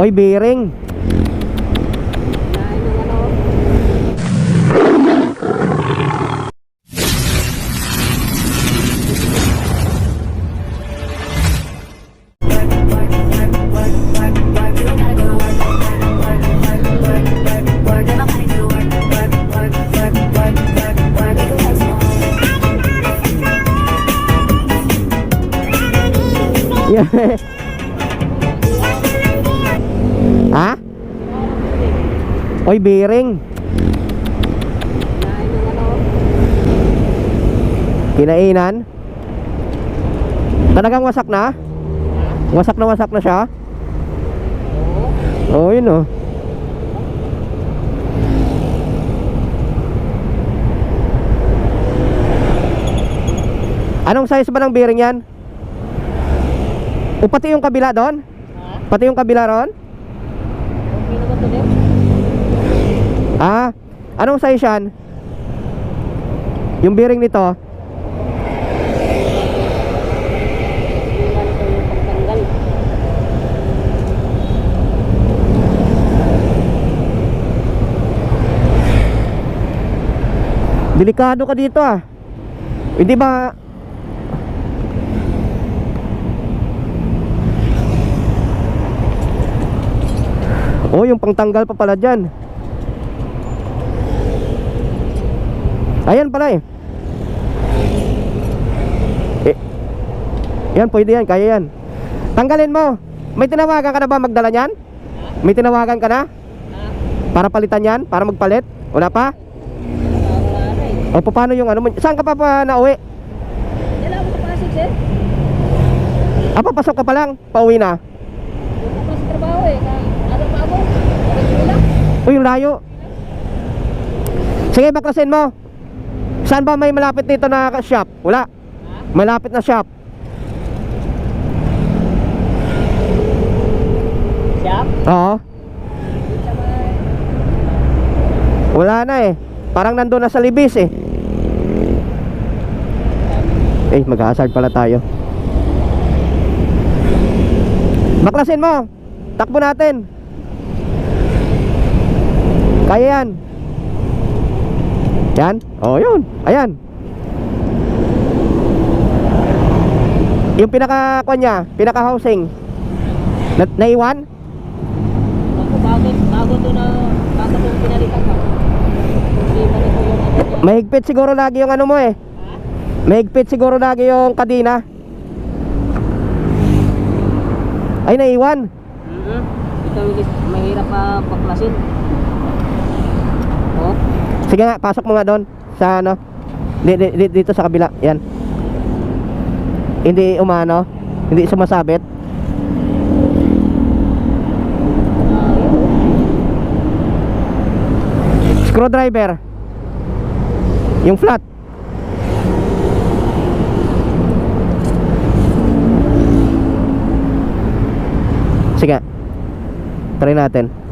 Oy, bearing. Yeah. Oy, bearing. Kinainan. Talagang wasak na? Wasak na wasak na siya? Oo, oh, yun oh. Anong size ba ng bearing yan? O pati yung kabila doon? Pati yung kabila ron? Ah, anong size yan? Yung bearing nito? Delikado ka dito ah. Hindi ba Oh, yung pangtanggal pa pala dyan. Ayan pala eh. eh. Yan, pwede yan, kaya yan. Tanggalin mo. May tinawagan ka na ba magdala niyan? May tinawagan ka na? Para palitan yan? Para magpalit? Wala pa? O paano yung ano mo? Saan ka pa pa nauwi? Dala ako sa Pasig, sir. Ah, papasok ka pa lang? Pauwi na? Ako sa trabaho eh. Ka, ano pa ako? Uy, yung layo. Sige, baklasin mo. Saan ba may malapit dito na shop? Wala. Malapit na shop. Shop? Oo. Wala na eh. Parang nandun na sa libis eh. Eh, mag-hazard pala tayo. Baklasin mo. Takbo natin. Kaya yan. Yan. Oh, yun. Ayan. Yung pinaka kwan niya, pinaka housing. Na, naiwan? Bago, to na... Bago to pinalitan ka. Mahigpit siguro lagi yung ano mo eh. Mahigpit siguro lagi yung kadina. Ay, naiwan. Mm-hmm. Ito yung mahirap pa baklasin. Sige nga, pasok mo nga doon sa ano. Di, di, di- dito sa kabila. Yan. Hindi umano. Hindi sumasabit. Screwdriver. Yung flat. Sige. Try natin.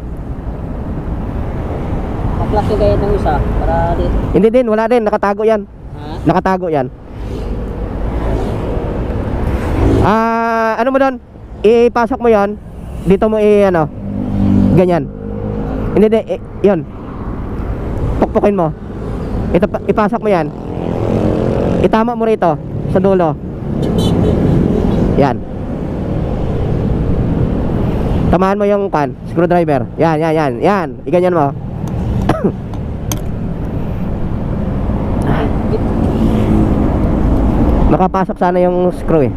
Yung gaya ng isa. Para di... Hindi din, wala din. Nakatago yan. Ha? Nakatago yan. Ah, ano mo doon? Ipasok mo 'yon. Dito mo i ano. Ganyan. Hindi di, i- 'yon. Pukpukin mo. Ito pa- ipasok mo 'yan. Itama mo rito sa dulo. Yan. Tamahan mo yung kan, screwdriver. Yan, yan, yan. Yan, iganyan mo. Makapasok sana yung screw eh.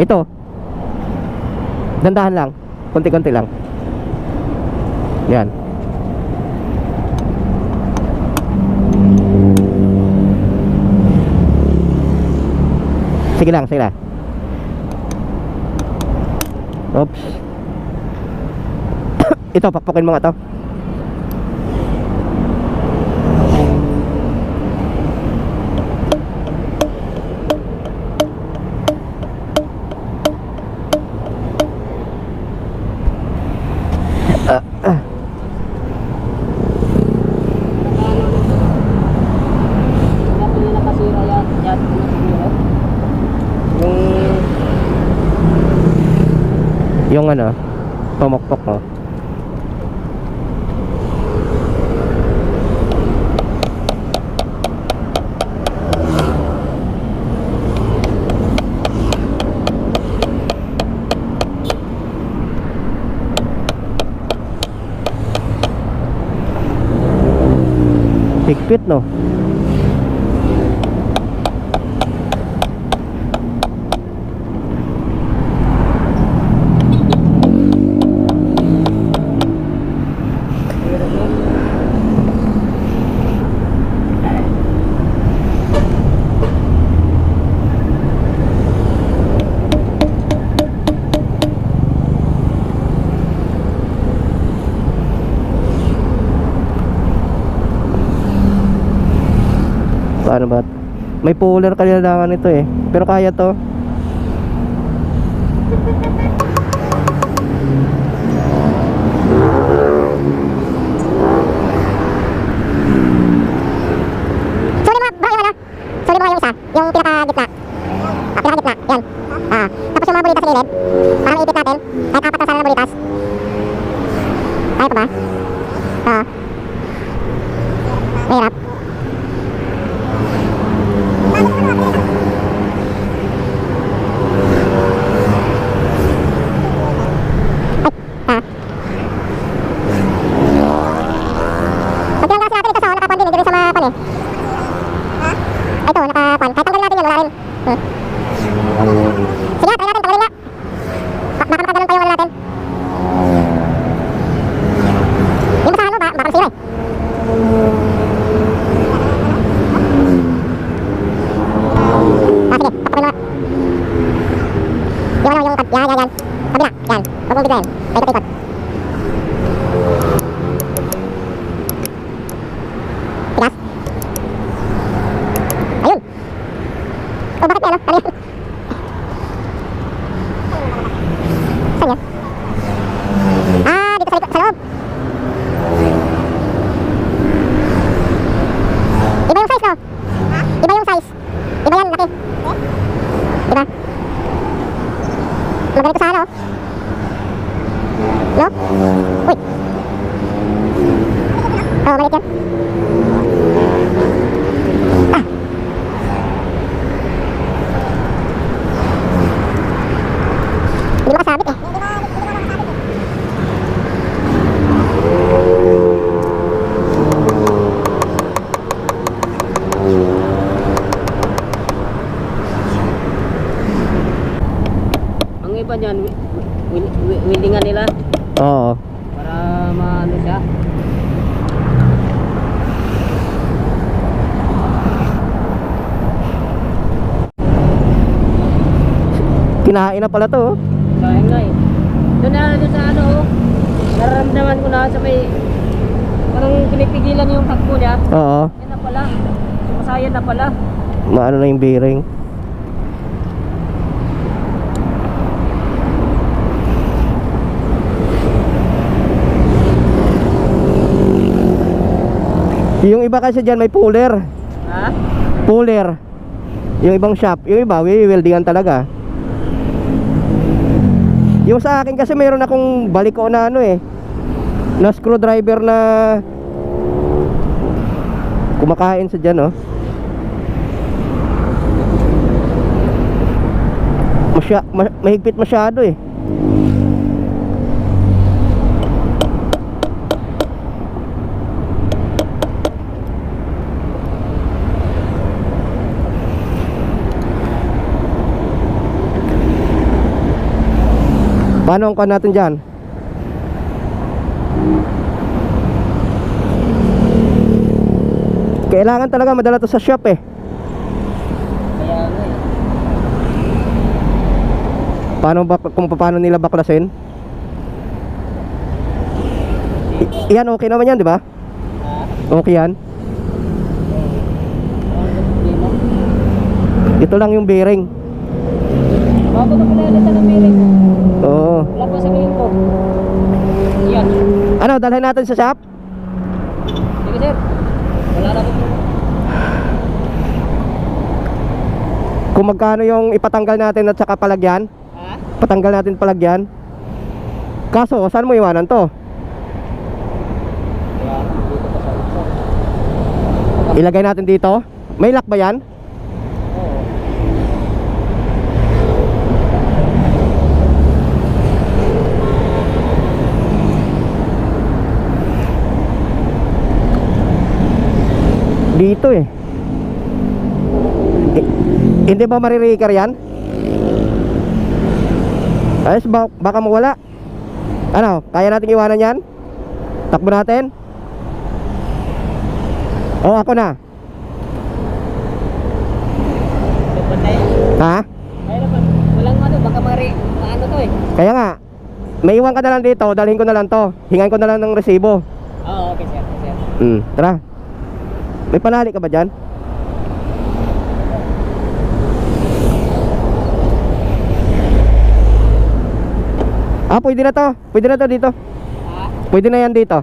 Ito. Dandahan lang. Konti-konti lang. Yan. Sige lang, sige lang. Oops. Ito, pakpukin mo nga to. Ano, pumukpok mo. Higpit no? Paano ba? May puller kailangan ito eh. Pero kaya to. Suli mo, ยันก็คงไปแดล้งไปก็ไปก่อน Kinain na pala to. oh. Sayang nga eh. Doon na doon sa ano, oh. nararamdaman ko na sa may parang pinipigilan yung takbo niya. Oo. Yan na pala. Sumasayan na pala. Maano na yung bearing. Yung iba kasi dyan may puller. Ha? Puller. Yung ibang shop. Yung iba, weldingan talaga. Yung sa akin kasi mayroon akong baliko na ano eh. Na screwdriver na kumakain sa dyan oh. Masya, ma- mahigpit masyado eh. Paano ang kuha natin dyan? Kailangan talaga madala to sa shop eh. Paano ba kung paano nila baklasin? I- yan okay naman yan, di ba? Okay yan. Ito lang yung bearing. Bago na pinalitan ng miring. Oo. Wala pa sa ngayon ko. Yan. Ano, dalhin natin sa shop? Sige sir. Wala na po. Kung magkano yung ipatanggal natin at saka palagyan? Ha? Patanggal natin palagyan? Kaso, saan mo iwanan to? Ilagay natin dito. May lock ba yan? Dito eh. Hindi ba marireker yan? Ayos, ba, baka mawala. Ano, kaya natin iwanan yan? Takbo natin? O ako na. Ha? Walang ano, baka mari, maano to eh. Kaya nga, may iwan ka na lang dito, dalhin ko na lang to. Hingan ko na lang ng resibo. Oo, okay sir, sir. Hmm, tara. May panali ka ba dyan? Ah, pwede na to. Pwede na to dito. Pwede na yan dito.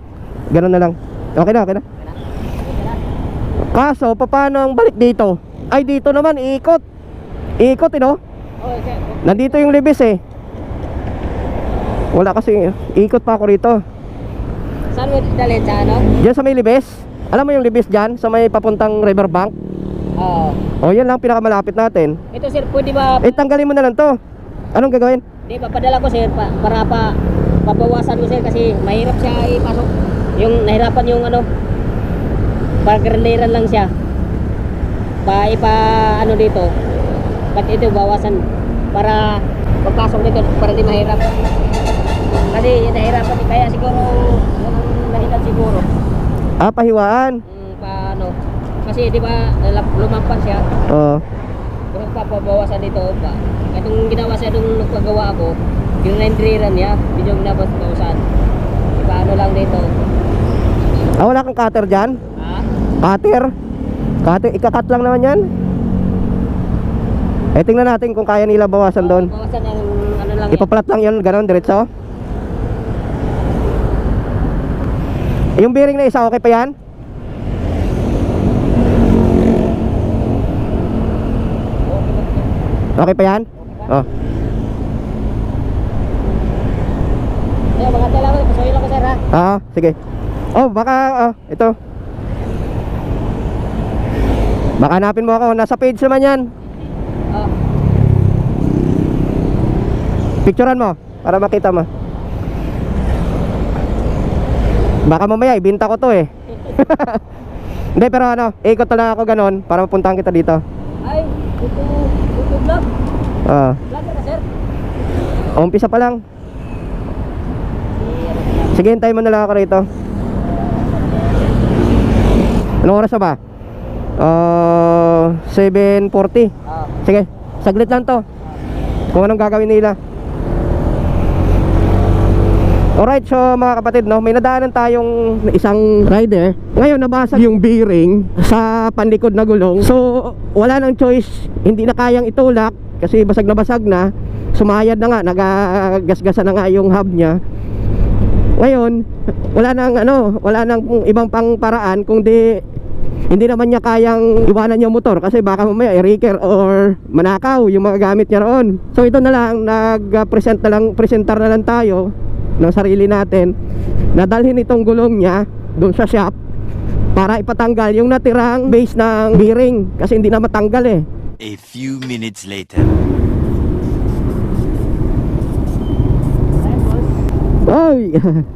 Ganun na lang. Okay na, okay na. Kaso, paano ang balik dito? Ay, dito naman, iikot. Iikot, eh, no? Oo, sir. Nandito yung libis, eh. Wala kasi, iikot pa ako rito. Saan mo dalhin sa ano? Diyan sa may libis. Alam mo yung libis dyan, sa may papuntang riverbank? Oo. O, yan lang pinakamalapit natin. Ito sir, pwede ba, Eh, tanggalin mo na lang to. Anong gagawin? di ba padala ko sir, pa, para pa, pabawasan ko sir kasi mahirap siya ipasok. Yung nahirapan yung ano, pagrenderan lang siya. Pa, ipa, ano dito, pati ito bawasan para pagpasok nito para di mahirap. Kasi nahirapan kaya siguro, yun ang dahilan siguro. Ah, pahiwaan. Mm, paano? Kasi di ba lumampas siya. Oo. Pero papabawasan dito pa. Itong ginawa siya nung nagpagawa ako, yung renderiran niya, medyo nabawasan. Iba ano lang dito. Ah, wala kang cutter dyan? Ha? Cutter? Cutter, ikakat lang naman yan. Eh, tingnan natin kung kaya nila bawasan doon. Bawasan ng ano lang yan. Ipaplat lang yun, ganon, diretso. Yung bearing na isa, okay pa yan? Okay pa yan? Oh. Ayun, mga tala ko, pasuhin lang ko sir ha. Ah, sige. Oh, baka oh, ito. Baka hanapin mo ako, nasa page naman 'yan. Oh, Picturean mo para makita mo. Baka mamaya ibinta ko 'to eh. Hindi pero ano, ikot na lang ako ganon para mapuntahan kita dito. ay, ito, ito vlog. Ah, Vlog ka sir. umpisa pa lang. Sige, hintayin mo na lang ako rito. Anong oras na ba? Ah, 7:40. Oh, Sige, saglit lang to. Kung anong gagawin nila. Alright, so mga kapatid, no, may nadaanan tayong isang rider. Ngayon, nabasag yung bearing sa panlikod na gulong. So, wala nang choice. Hindi na kayang itulak kasi basag na basag na. Sumayad na nga, nagagasgasan na nga yung hub niya. Ngayon, wala nang ano, wala nang ibang pang paraan kundi hindi naman niya kayang iwanan yung motor kasi baka mamaya i-reker or manakaw yung mga gamit niya roon. So ito na lang, nag-present na lang, presentar na lang tayo ng sarili natin na dalhin itong gulong niya doon sa shop para ipatanggal yung natirang base ng bearing kasi hindi na matanggal eh. A few minutes later. Oy!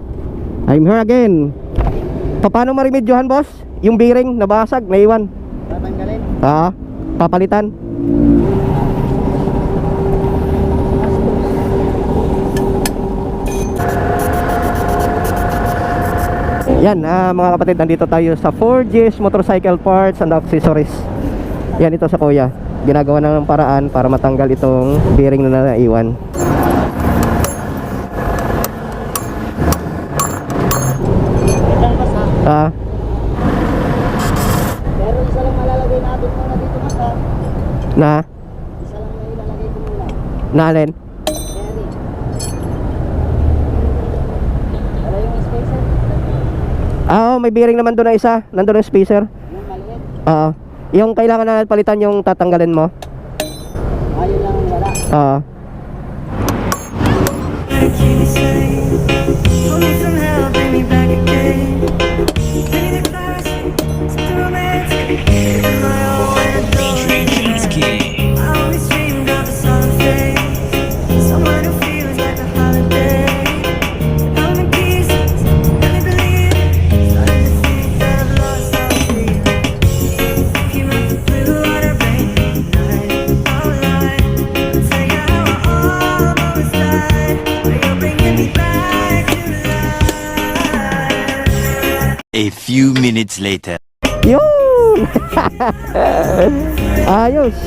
I'm here again. Paano marimedyohan boss? Yung bearing nabasag, naiwan. tatanggalin. Ah, papalitan. Yan, ah, mga kapatid, nandito tayo sa 4Gs Motorcycle Parts and Accessories. Yan ito sa kuya. Ginagawa na ng paraan para matanggal itong bearing na naiwan. Ah, Pero isa lang malalagay natin muna dito ha. na, Isa lang na ilalagay ko muna. naalin. Carry. Wala yung spacer. Ah, oh, may bearing naman doon na isa. Nandun yung spacer. Yung maliit. Oo. yung kailangan na palitan yung tatanggalin mo. Ayun lang ang wala. Oo. Say later. Yun! Ayos.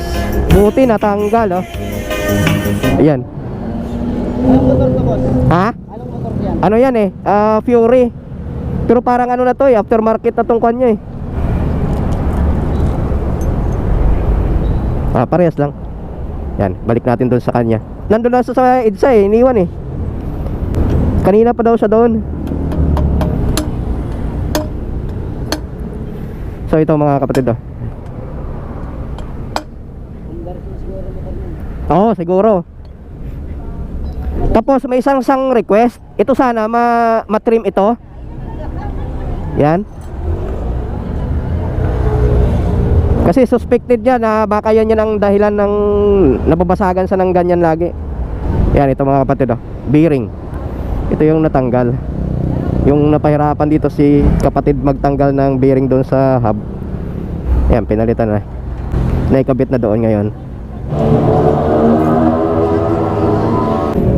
Buti natanggal, oh. Ayan. Ha? Ano yan eh? Ah, Fury. Pero parang ano na to eh, aftermarket na tong kanya eh. Ah, parehas lang. Yan, balik natin doon sa kanya. Nandun na sa, sa EDSA eh, iniwan eh. Kanina pa daw siya doon. So ito mga kapatid oh. Oo, siguro. Tapos may isang sang request. Ito sana ma matrim ito. Yan. Kasi suspected yan na baka yan yan ang dahilan ng nababasagan sa ng ganyan lagi. Yan ito mga kapatid oh. Bearing. Ito yung natanggal. Yung napahirapan dito si kapatid magtanggal ng bearing doon sa hub. Yan pinalitan na. Naikabit na doon ngayon.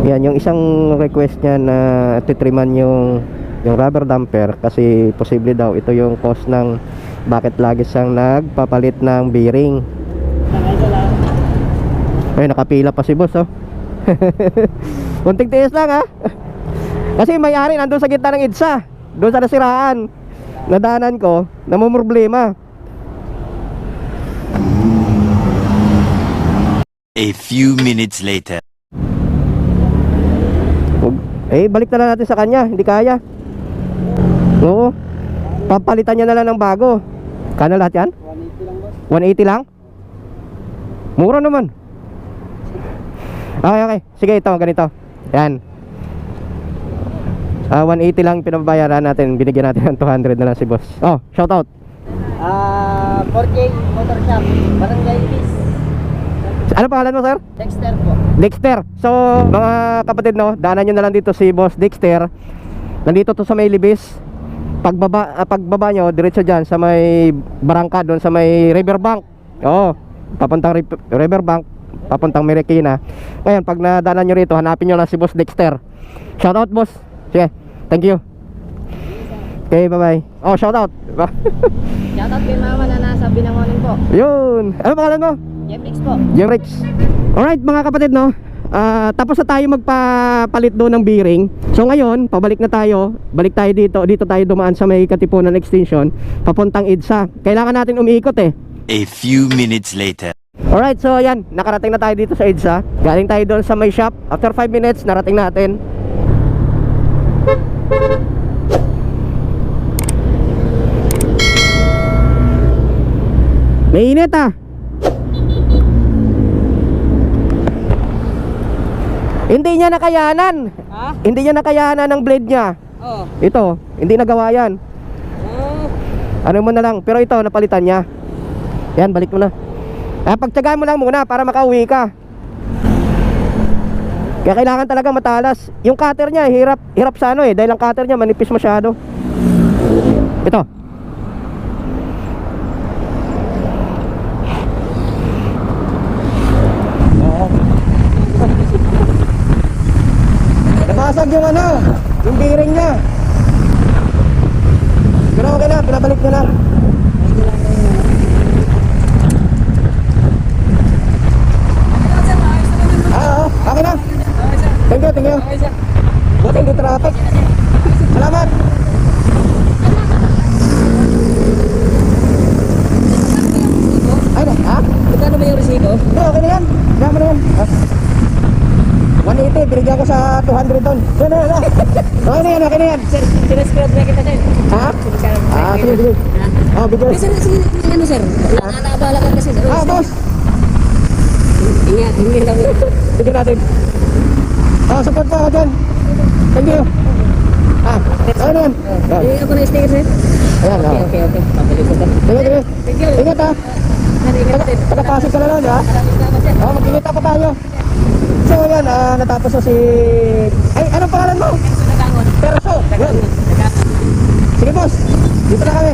Yan, yung isang request niya na titriman yung yung rubber damper kasi posible daw ito yung cause ng bakit lagi siyang nagpapalit ng bearing. Ay, nakapila pa si boss, oh. Kunting tiis lang, ha? Kasi may-ari nandun sa gitna ng EDSA. Doon sa nasiraan. Nadanan ko, namumroblema. A few minutes later. Eh, balik na lang natin sa kanya. Hindi kaya. Oo. Papalitan niya na lang ng bago. Kano lahat yan? 180 lang? Mura naman. Okay, okay. Sige, ito, ganito. Yan. Ah, 180 lang pinabayaran natin. Binigyan natin ng 200 na lang si boss. Oh, shout out. Ah, 4J Motor Shop, Barangay Bis, Ano pangalan mo, sir? Dexter po. Dexter. So, mga kapatid no, daanan nyo na lang dito si Boss Dexter. Nandito to sa may Libis. Pagbaba, ah, pagbaba nyo, diretso dyan sa may barangka doon sa may riverbank. Oo, papuntang Rip- riverbank, papuntang Marikina. Ngayon, pag nadaanan nyo rito, hanapin nyo lang si Boss Dexter. Shout out, boss. Sige, thank you. Okay, bye-bye. Oh, shout out. Shoutout kay mama na nasa Binangonin po. Yun. Ano pangalan mo? Jemrix po. Jemrex. Alright mga kapatid no. Ah, tapos na tayo magpapalit doon ng bearing. So ngayon, pabalik na tayo. Balik tayo dito. Dito tayo dumaan sa may Katipunan Extension, papuntang EDSA. Kailangan natin umiikot eh. A few minutes later. Alright, so ayan, nakarating na tayo dito sa EDSA. Galing tayo doon sa may shop. After 5 minutes, narating natin. Mainit ah. Hindi niya nakayanan. Ha? Hindi niya nakayanan ng blade niya. Oh. Ito, hindi nagawa yan. Oh. Ano mo na lang, pero ito napalitan niya. Yan, balik mo na. Ah, pagtyagaan mo lang muna para makauwi ka. Kaya kailangan talaga matalas. Yung cutter niya, hirap, hirap sa ano eh, dahil ang cutter niya manipis masyado. Ito. Nabasag yung ano, yung bearing niya. Pero okay na, pinabalik ko na. Ah, oo, okay na. Thank you, thank you. Buti hindi traffic. Salamat. Ay, na, ha? Magkano ba yung resibo? Hindi, okay na yan. Kaya mo na yan. Ah. 180, binigyan ko sa 200 doon. Yan na, yan na. Okay na yan, okay na yan. Sir, sinascribe na kita sir. Ha? Ah, sige, sige. Ah, bigyan. Sir, sige, sige, ano sir? Nakakabala ka kasi. Ah, boss. Ingat, hingi lang. Bigyan natin. Ah, support po ako dyan. Thank you. Ah, ano yan? Yan. Eh, ako na sticker sir. Ayan, Okay, oh. okay, okay. Pabalik ko to. Sige, sige. Thank you. Ingat ha. Ingat din. Pagkapasok ka na lang, ha? Maraming salamat sir. Oh, magkikita pa tayo. So, yan, ah, natapos na si... Ay, anong pangalan mo? Nagangon. Perso. Nagangon. Sige, boss. Dito na kami.